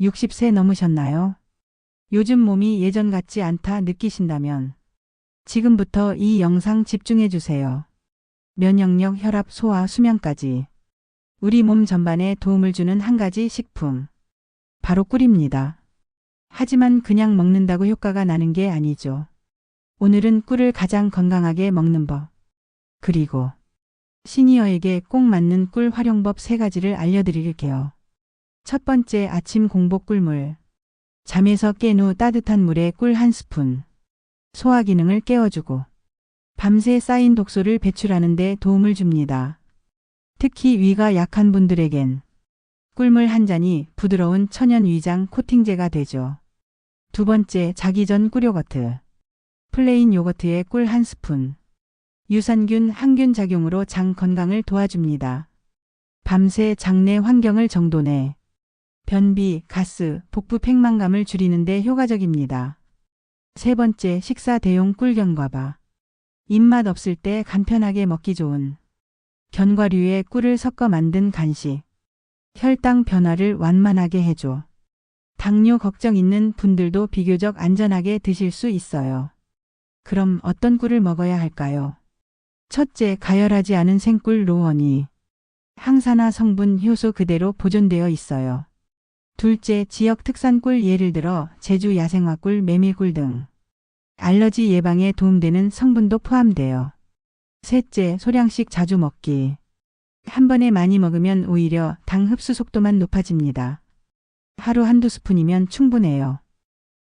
60세 넘으셨나요? 요즘 몸이 예전 같지 않다 느끼신다면 지금부터 이 영상 집중해 주세요. 면역력, 혈압, 소화, 수면까지 우리 몸 전반에 도움을 주는 한 가지 식품. 바로 꿀입니다. 하지만 그냥 먹는다고 효과가 나는 게 아니죠. 오늘은 꿀을 가장 건강하게 먹는 법. 그리고 시니어에게 꼭 맞는 꿀 활용법 세 가지를 알려드릴게요. 첫 번째 아침 공복 꿀물. 잠에서 깬 후 따뜻한 물에 꿀 한 스푼. 소화 기능을 깨워주고 밤새 쌓인 독소를 배출하는 데 도움을 줍니다. 특히 위가 약한 분들에겐 꿀물 한 잔이 부드러운 천연 위장 코팅제가 되죠. 두 번째 자기 전 꿀 요거트. 플레인 요거트에 꿀 한 스푼. 유산균 항균 작용으로 장 건강을 도와줍니다. 밤새 장내 환경을 정돈해 변비, 가스, 복부 팽만감을 줄이는 데 효과적입니다. 세 번째 식사 대용 꿀견과바. 입맛 없을 때 간편하게 먹기 좋은 견과류에 꿀을 섞어 만든 간식. 혈당 변화를 완만하게 해줘. 당뇨 걱정 있는 분들도 비교적 안전하게 드실 수 있어요. 그럼 어떤 꿀을 먹어야 할까요? 첫째, 가열하지 않은 생꿀 로원이 항산화 성분 효소 그대로 보존되어 있어요. 둘째, 지역 특산 꿀 예를 들어 제주 야생화꿀, 메밀꿀 등 알러지 예방에 도움되는 성분도 포함돼요. 셋째, 소량씩 자주 먹기. 한 번에 많이 먹으면 오히려 당 흡수 속도만 높아집니다. 하루 한두 스푼이면 충분해요.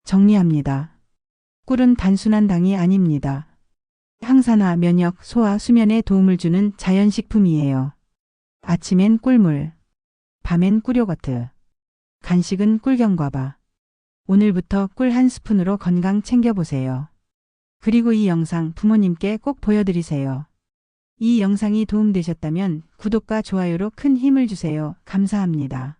정리합니다. 꿀은 단순한 당이 아닙니다. 항산화, 면역, 소화, 수면에 도움을 주는 자연식품이에요. 아침엔 꿀물, 밤엔 꿀요거트, 간식은 꿀경과바. 오늘부터 꿀 한 스푼으로 건강 챙겨보세요. 그리고 이 영상 부모님께 꼭 보여드리세요. 이 영상이 도움되셨다면 구독과 좋아요로 큰 힘을 주세요. 감사합니다.